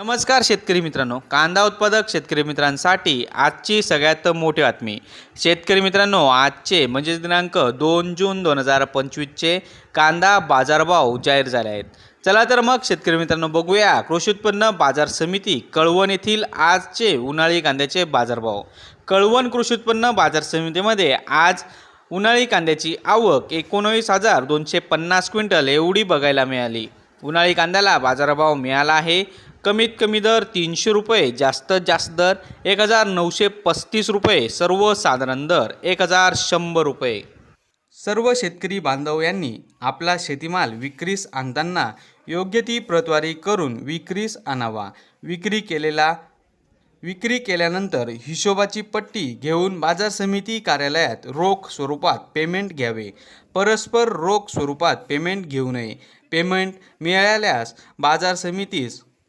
नमस्कार शेतकरी मित्रांनो. कांदा उत्पादक शेतकरी मित्रांसाठी आजची सगळ्यात मोठी बातमी. शेतकरी मित्रांनो आजचे म्हणजे दिनांक दोन जून दोन हजार पंचवीसचे कांदा बाजारभाव जाहीर झाले आहेत. चला तर मग शेतकरी मित्रांनो बघूया. कृषी उत्पन्न बाजार समिती कळवण येथील आजचे उन्हाळी कांद्याचे बाजारभाव. कळवण कृषी उत्पन्न बाजार समितीमध्ये आज उन्हाळी कांद्याची आवक एकोणवीस हजार दोनशे पन्नास क्विंटल एवढी बघायला मिळाली. उन्हाळी कांद्याला बाजारभाव मिळाला आहे. कमीत कमी दर तीनशे रुपये जास्तीत जास्त दर एक हजार नऊशे पस्तीस रुपये सर्वसाधारण दर एक हजार शंभर रुपये. सर्व शेतकरी बांधव यांनी आपला शेतीमाल विक्रीस आणताना योग्य ती प्रतवारी करून विक्रीस आणावा. विक्री केलेला विक्री केल्यानंतर हिशोबाची पट्टी घेऊन बाजार समिती कार्यालयात रोख स्वरूपात पेमेंट घ्यावे. परस्पर रोख स्वरूपात पेमेंट घेऊ नये. पेमेंट मिळाल्यास बाजार समितीस